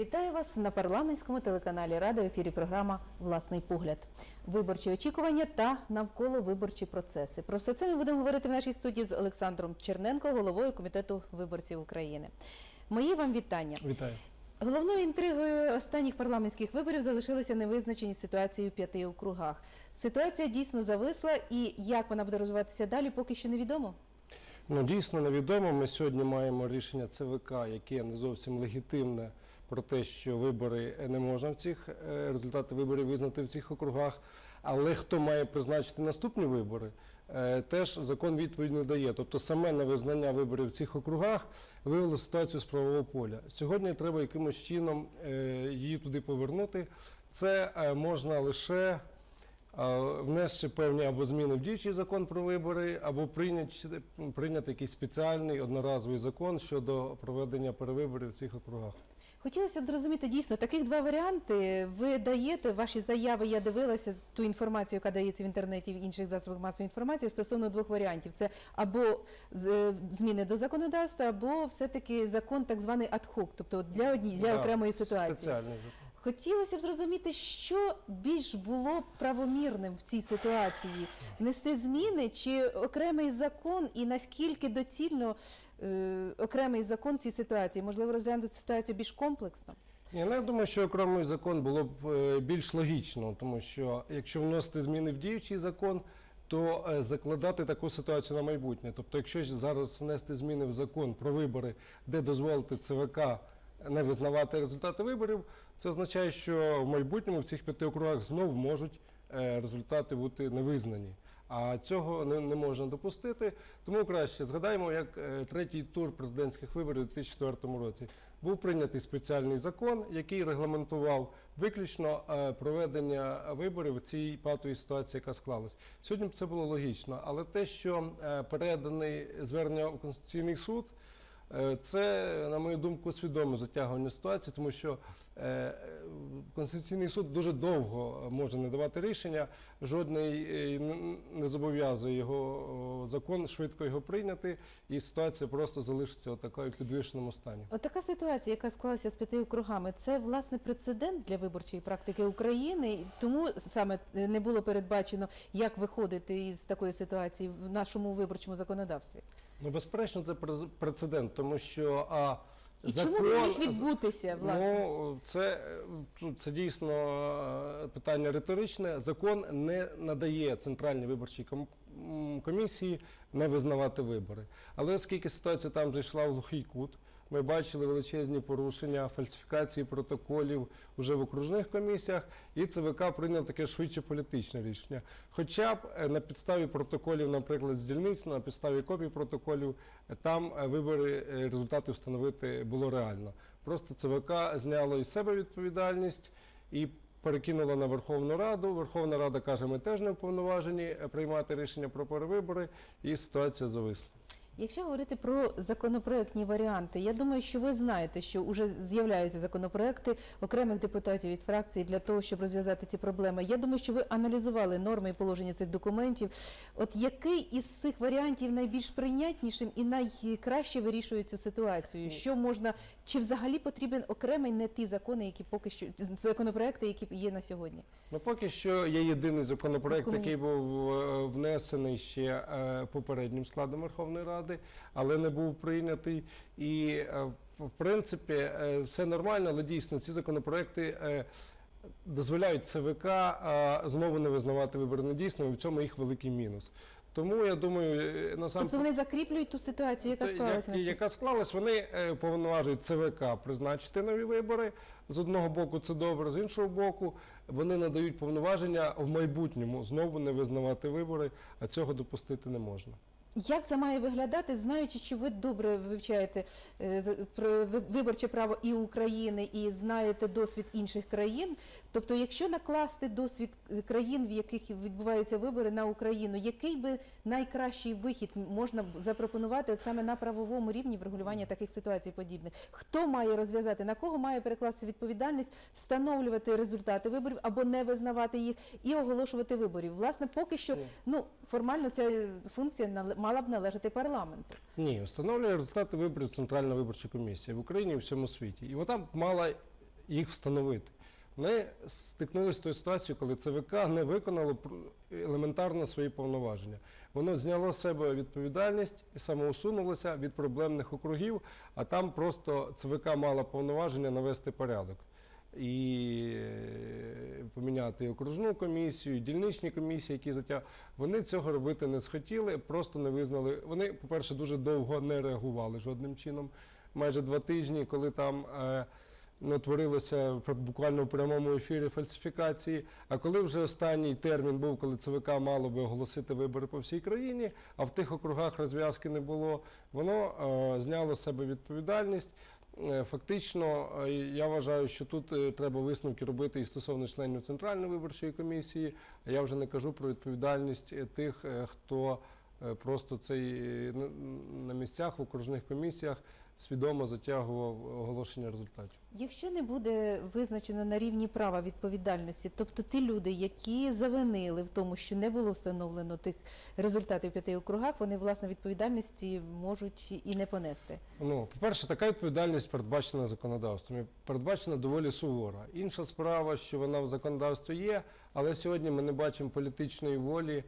Вітаю вас на парламентському телеканалі Рада в ефірі програма Власний погляд. Виборчі очікування та навколо виборчі процеси. Про все це ми будемо говорити в нашій студії з Олександром Черненко, головою комітету виборців України. Мої вам вітання. Вітаю. Головною інтригою останніх парламентських виборів залишилася невизначеність ситуації у п'яти округах. Ситуація дійсно зависла, і як вона буде розвиватися далі, поки що невідомо. Ну дійсно невідомо. Ми сьогодні маємо рішення ЦВК, яке не зовсім легітимне про те, що вибори не можна в цих е, результати виборів визнати в цих округах. Але хто має призначити наступні вибори, е, теж закон відповідь не дає. Тобто саме невизнання виборів в цих округах вивело ситуацію з правового поля. Сьогодні треба якимось чином е, її туди повернути. Це можна лише внести певні або зміни в діючий закон про вибори, або прийняти, прийняти якийсь спеціальний одноразовий закон щодо проведення перевиборів в цих округах. Хотілося б зрозуміти дійсно таких два варіанти. Ви даєте ваші заяви. Я дивилася ту інформацію, яка дається в інтернеті в інших засобах масової інформації стосовно двох варіантів: це або е, зміни до законодавства, або все-таки закон так званий ad-hoc, тобто для одні для Да, окремої ситуації. Спеціальний. Хотілося б зрозуміти, що більш було правомірним в цій ситуації: нести зміни чи окремий закон, і наскільки доцільно окремий закон цій ситуації? Можливо, розглянути ситуацію більш комплексно? Ні, ну, я думаю, що окремий закон було б е, більш логічно, тому що якщо вносити зміни в діючий закон, то е, закладати таку ситуацію на майбутнє. Тобто, якщо зараз внести зміни в закон про вибори, де дозволити ЦВК не визнавати результати виборів, це означає, що в майбутньому в цих п'яти округах знову можуть е, результати бути невизнані. А цього не, не можна допустити. Тому краще згадаємо, як е, третій тур президентських виборів у 2004 році був прийнятий спеціальний закон, який регламентував виключно е, проведення виборів в цій патовій ситуації, яка склалась. Сьогодні б це було логічно, але те, що е, переданий звернення в Конституційний суд. Е, Це, на мою думку, свідоме затягування ситуації, тому що е, Конституційний суд дуже довго може не давати рішення, жодний е, не зобов'язує його закон швидко його прийняти, і ситуація просто залишиться отакою в підвищеному стані. От така ситуація, яка склалася з п'яти округами, це власне прецедент для виборчої практики України. Тому саме е, не було передбачено, як виходити із такої ситуації в нашому виборчому законодавстві. Ну, безперечно, це прецедент, тому що а, І закон... чому він міг відбутися, власне? Ну, це, е, це дійсно е, питання риторичне. Закон не надає Центральній виборчій комісії не визнавати вибори. Але оскільки ситуація там зайшла в глухий кут, ми бачили величезні порушення, фальсифікації протоколів вже в окружних комісіях, і ЦВК прийняв таке швидше політичне рішення. Хоча б е, на підставі протоколів, наприклад, з дільниць, на підставі копій протоколів, е, там е, вибори результати встановити було реально. Просто ЦВК зняло із себе відповідальність і перекинуло на Верховну Раду. Верховна Рада каже, ми теж не вповноважені приймати рішення про перевибори, і ситуація зависла. Якщо говорити про законопроектні варіанти, я думаю, що ви знаєте, що вже з'являються законопроекти окремих депутатів від фракцій для того, щоб розв'язати ці проблеми. Я думаю, що ви аналізували норми і положення цих документів. От який із цих варіантів найбільш прийнятнішим і найкраще вирішує цю ситуацію? Що можна чи взагалі потрібен окремий не ті закони, які поки що законопроекти, які є на сьогодні? Ну, поки що є єдиний законопроект, який був е, внесений ще е, попереднім складом Верховної Ради, але не був прийнятий. І е, в- принципі е, все нормально, але дійсно ці законопроекти. е, Дозволяють ЦВК е, знову не визнавати вибори недійсними, і в цьому їх великий мінус. Тому я думаю, насамперед Тобто вони закріплюють ту ситуацію, яка склалася сьогодні? яка склалась, вони повноважують ЦВК призначити нові вибори. З одного боку це добре, з іншого боку, вони надають повноваження в майбутньому знову не визнавати вибори, а цього допустити не можна. Як це має виглядати, знаючи, що ви добре вивчаєте е, виборче право і України, і знаєте досвід інших країн? Тобто, якщо накласти досвід країн, в яких відбуваються вибори на Україну, який би найкращий вихід можна запропонувати от саме на правовому рівні врегулювання таких ситуацій подібних? Хто має розв'язати, на кого має перекласти відповідальність, встановлювати результати виборів або не визнавати їх і оголошувати виборів? Власне, поки що ну формально ця функція мала б належати парламенту. Ні, встановлює результати виборів Центральна виборча комісія в Україні і в всьому світі. І вона б мала їх встановити. Ми стикнулися з тою ситуацією, коли ЦВК не виконало елементарно свої повноваження. Воно зняло з себе відповідальність і самоусунулося від проблемних округів, а там просто ЦВК мала повноваження навести порядок. І е, поміняти окружну комісію, і дільничні комісії, які затяг... Вони цього робити не схотіли, просто не визнали. Вони, по-перше, дуже довго не реагували жодним чином. Майже два тижні, коли там е, ну, творилося буквально в прямому ефірі фальсифікації. А коли вже останній термін був, коли ЦВК мало би оголосити вибори по всій країні, а в тих округах розв'язки не було, воно е, зняло з себе відповідальність. Е, Фактично, е, я вважаю, що тут е, треба висновки робити і стосовно членів Центральної виборчої комісії. Я вже не кажу про відповідальність тих, хто просто цей на місцях в окружних комісіях свідомо затягував оголошення результатів. Якщо не буде визначено на рівні права відповідальності, тобто ті люди, які завинили в тому, що не було встановлено тих результатів в п'яти округах, вони власне відповідальності можуть і не понести. Ну, по-перше, така відповідальність передбачена законодавством. і передбачена доволі сувора. Інша справа, що вона в законодавстві є, але сьогодні ми не бачимо політичної волі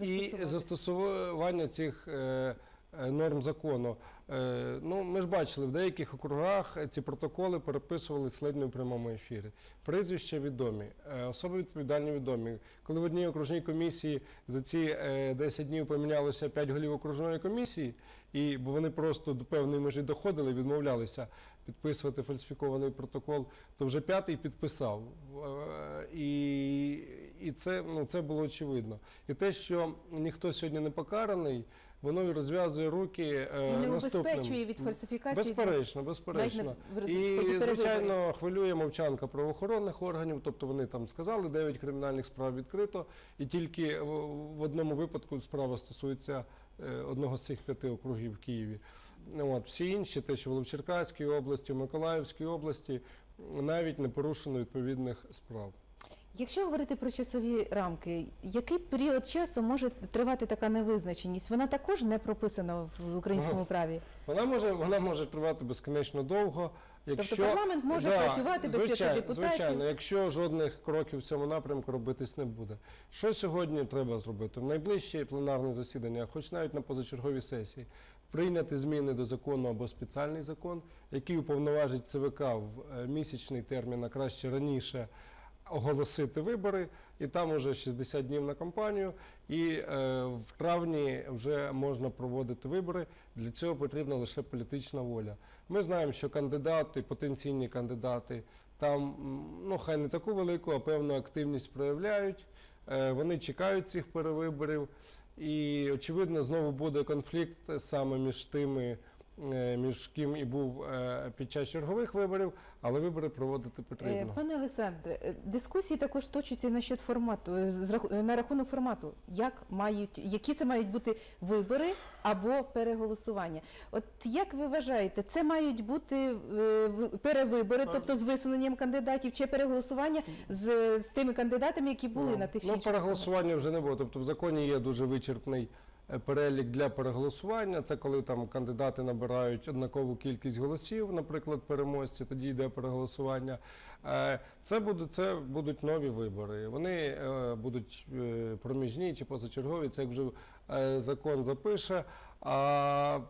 і застосування цих е, е, норм закону. Е, ну, ми ж бачили, в деяких округах ці протоколи переписували ледь не в прямому ефірі. Прізвища відомі, е, особи відповідальні відомі. Коли в одній окружній комісії за ці е, 10 днів помінялося 5 голів окружної комісії, і бо вони просто до певної межі доходили, відмовлялися підписувати фальсифікований протокол, то вже п'ятий підписав. Е, І, і це, ну, це було очевидно. І те, що ніхто сьогодні не покараний, воно розв'язує руки е, І не наступним. убезпечує від фальсифікації. Безперечно, навіть безперечно. на- в- в І, перевиборів. звичайно, хвилює мовчанка правоохоронних органів, тобто вони там сказали, 9 кримінальних справ відкрито, і тільки в в одному випадку справа стосується е, одного з цих п'яти округів в Києві. Ну, От, всі інші, те, що в Черкаській області, в Миколаївській області, навіть не порушено відповідних справ. Якщо говорити про часові рамки, який період часу може тривати така невизначеність? Вона також не прописана в українському праві. Вона може, вона може тривати безконечно довго. Якщо, Тобто парламент може працювати без п'яти депутатів? Звичайно, якщо жодних кроків в цьому напрямку робитись не буде. Що сьогодні треба зробити? В найближче пленарне засідання, хоч навіть на позачерговій сесії, прийняти зміни до закону або спеціальний закон, який уповноважить ЦВК в е, місячний термін, а краще раніше оголосити вибори, і там уже 60 днів на кампанію, і е, в травні вже можна проводити вибори. Для цього потрібна лише політична воля. Ми знаємо, що кандидати, потенційні кандидати, там ну хай не таку велику, а певну активність проявляють. Е, Вони чекають цих перевиборів, і очевидно, знову буде конфлікт саме між тими, е, між ким і був е, під час чергових виборів, але вибори проводити Е, потрібно. Пане Олександре, е, дискусії також точаться насчет формату е, е, на рахунок формату. Як мають, які це мають бути вибори або переголосування? От як ви вважаєте, це мають бути е, в- перевибори, тобто з висуненням кандидатів, чи переголосування з, з тими кандидатами, які були на тих чи ну, переголосування вже не було. Тобто в законі є дуже вичерпний е, перелік для переголосування. Це коли там кандидати набирають однакову кількість голосів, наприклад, переможці, тоді йде переголосування. Е, Це будуть, це будуть нові вибори. Вони е, будуть е, проміжні чи позачергові, це як вже закон запише. А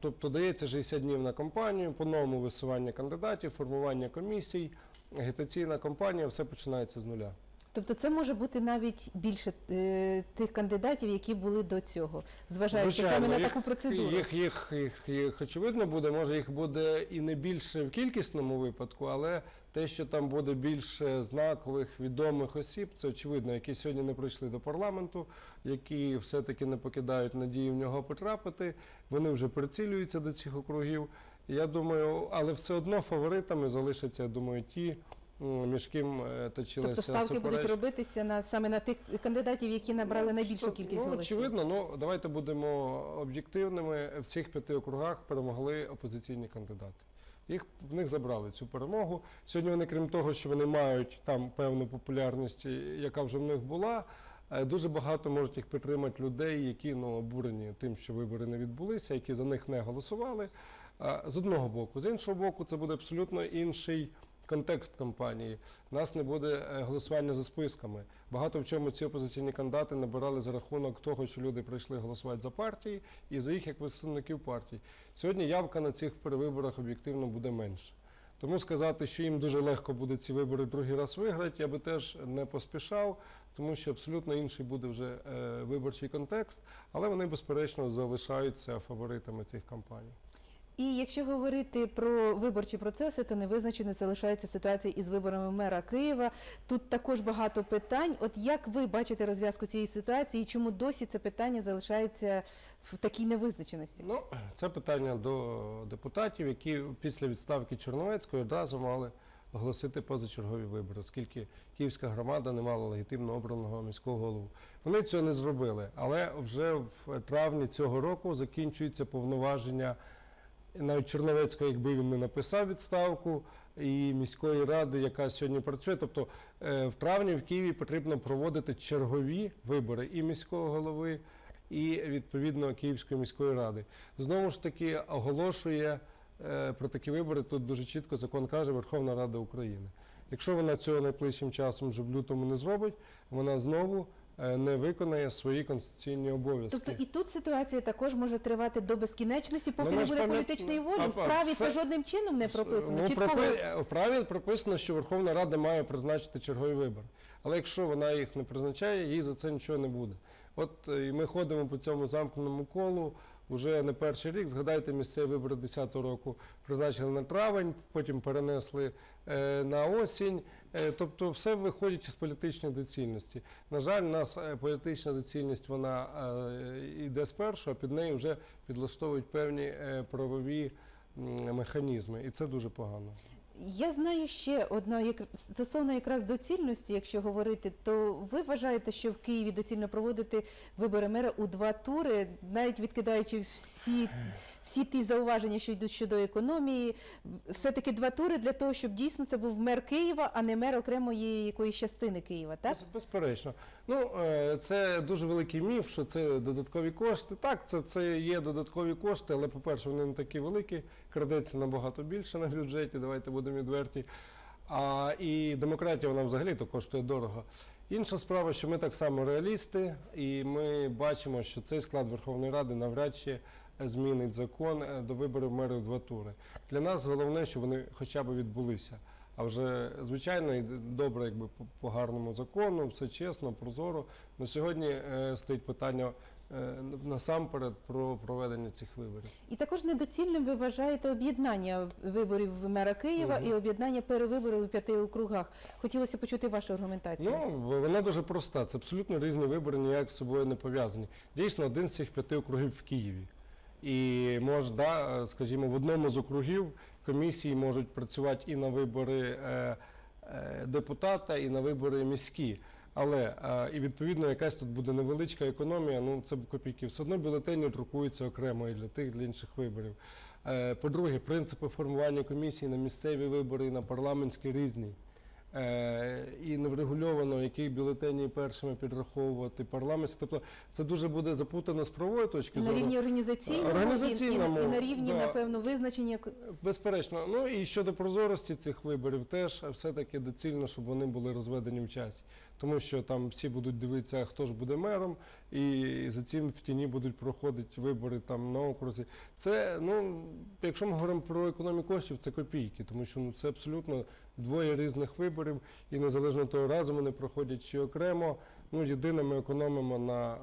Тобто дається 60 днів на кампанію, по-новому висування кандидатів, формування комісій, агітаційна кампанія, все починається з нуля. Тобто це може бути навіть більше е, тих кандидатів, які були до цього, зважаючи саме на їх- таку процедуру. Їх, їх, їх, їх очевидно буде, може їх буде і не більше в кількісному випадку, але те, що там буде більше знакових відомих осіб, це очевидно, які сьогодні не прийшли до парламенту, які все-таки не покидають надії в нього потрапити. Вони вже прицілюються до цих округів. Я думаю, але все одно фаворитами залишаться, я думаю, ті, між ким е, точилася Тобто ставки будуть робитися на саме на тих кандидатів, які набрали Ну, найбільшу що- кількість ну, голосів. Очевидно, ну давайте будемо об'єктивними. В цих п'яти округах перемогли опозиційні кандидати. Їх в них забрали цю перемогу. Сьогодні вони, крім того, що вони мають там певну популярність, яка вже в них була. е, Дуже багато можуть їх підтримати людей, які ну обурені тим, що вибори не відбулися, які за них не голосували. Е, З одного боку, з іншого боку, це буде абсолютно інший контекст кампанії. У нас не буде е, голосування за списками. Багато в чому ці опозиційні кандидати набирали за рахунок того, що люди прийшли голосувати за партії і за їх як представників партій. Сьогодні явка на цих перевиборах об'єктивно буде менша. Тому сказати, що їм дуже легко буде ці вибори другий раз виграти, я би теж не поспішав, тому що абсолютно інший буде вже е, виборчий контекст, але вони безперечно залишаються фаворитами цих кампаній. І якщо говорити про виборчі процеси, то невизначеною залишається ситуація із виборами мера Києва. Тут також багато питань. От як ви бачите розв'язку цієї ситуації, і чому досі це питання залишається в такій невизначеності? Ну, це питання до депутатів, які після відставки Чорновецької одразу мали оголосити позачергові вибори, оскільки Київська громада не мала легітимно обраного міського голову. Вони цього не зробили, але вже в травні цього року закінчується повноваження навіть Черновецького, якби він не написав відставку, і міської ради, яка сьогодні працює. Тобто е, в травні в Києві потрібно проводити чергові вибори і міського голови, і відповідно Київської міської ради. Знову ж таки оголошує е, про такі вибори. Тут дуже чітко закон каже Верховна Рада України. Якщо вона цього найближчим часом вже в лютому не зробить, вона знову не виконає свої конституційні обов'язки. Тобто і тут ситуація також може тривати до безкінечності, поки Ну, не буде політичної волі. А, В праві це- це жодним чином не прописано. Ну, Чітко В праві прописано, що Верховна Рада має призначити чергові вибори. Але якщо вона їх не призначає, їй за це нічого не буде. От е, і ми ходимо по цьому замкненому колу вже не перший рік. Згадайте місцеві вибори 10-го року призначили на травень, потім перенесли е, на осінь. Е, тобто, все виходячи з політичної доцільності. На жаль, у нас е, політична доцільність вона йде спершу, а під нею вже підлаштовують певні правові механізми, і це дуже погано. Я знаю ще одна стосовно якраз доцільності, якщо говорити, то ви вважаєте, що в Києві доцільно проводити вибори мера у два тури, навіть відкидаючи всі, всі ті зауваження, що йдуть щодо економії, все-таки два тури для того, щоб дійсно це був мер Києва, а не мер окремої якоїсь частини Києва, так? Безперечно. Ну, е, це дуже великий міф, що це додаткові кошти. Так, це, це є додаткові кошти, але, по-перше, вони не такі великі, крадеться набагато більше на бюджеті, давайте будемо відверті. А і демократія вона взагалі то коштує дорого. Інша справа, що ми так само реалісти, і ми бачимо, що цей склад Верховної Ради навряд чи змінить закон е, до виборів мерів два тури. Для нас головне, щоб вони хоча б відбулися. А вже звичайно і добре, якби по, гарному закону, все чесно, прозоро. На сьогодні е, стоїть питання насамперед про проведення цих виборів. І також недоцільним ви вважаєте об'єднання виборів мера Києва Мгм. і об'єднання перевиборів у п'яти округах. Хотілося почути вашу аргументацію. Ну, вона дуже проста. Це абсолютно різні вибори, ніяк з собою не пов'язані. Дійсно, один з цих п'яти округів в Києві. І може, да, е, скажімо, в одному з округів комісії можуть працювати і на вибори е, е, депутата, і на вибори міські. Але е, і відповідно якась тут буде невеличка економія, ну це копійки. Все одно бюлетені друкуються окремо і для тих, і для інших виборів. Е, По-друге, принципи формування комісії на місцеві вибори і на парламентські різні. Е, і не врегульовано, які бюлетені першими підраховувати парламентські. Тобто це дуже буде запутано з правової точки на зору. рівні організаційному, і- і, Організаційному, і, на рівні, да. напевно, визначення Безперечно. Ну і щодо прозорості цих виборів, теж все-таки доцільно, щоб вони були розведені в часі. Тому що там всі будуть дивитися, хто ж буде мером, і за цим в тіні будуть проходити вибори там на окрузі. Це, ну, якщо ми говоримо про економію коштів, це копійки, тому що ну, це абсолютно двоє різних виборів, і незалежно того, разом вони проходять чи окремо. Ну, єдине, ми економимо на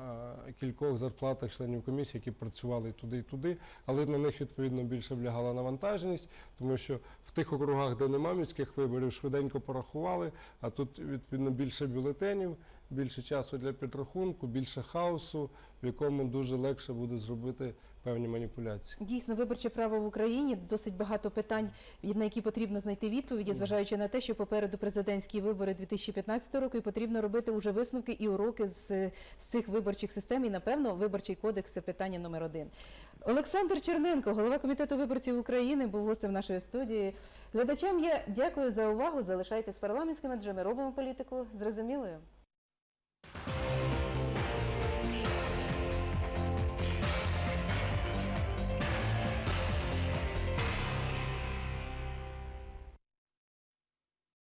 е, кількох зарплатах членів комісії, які працювали туди, і туди, але на них відповідно більше влягала навантаженість, тому що в тих округах, де нема міських виборів, швиденько порахували, а тут відповідно більше бюлетенів, більше часу для підрахунку, більше хаосу, в якому дуже легше буде зробити певні маніпуляції. дійсно виборче право в Україні. Досить багато питань, на які потрібно знайти відповіді, зважаючи на те, що попереду президентські вибори 2015 року, і потрібно робити уже висновки і уроки з, з цих виборчих систем. І напевно, виборчий кодекс це питання номер один. Олександр Черненко, голова комітету виборців України, був гостем нашої студії. Глядачам я дякую за увагу. Залишайтесь парламентськими, адже ми робимо політику зрозумілою.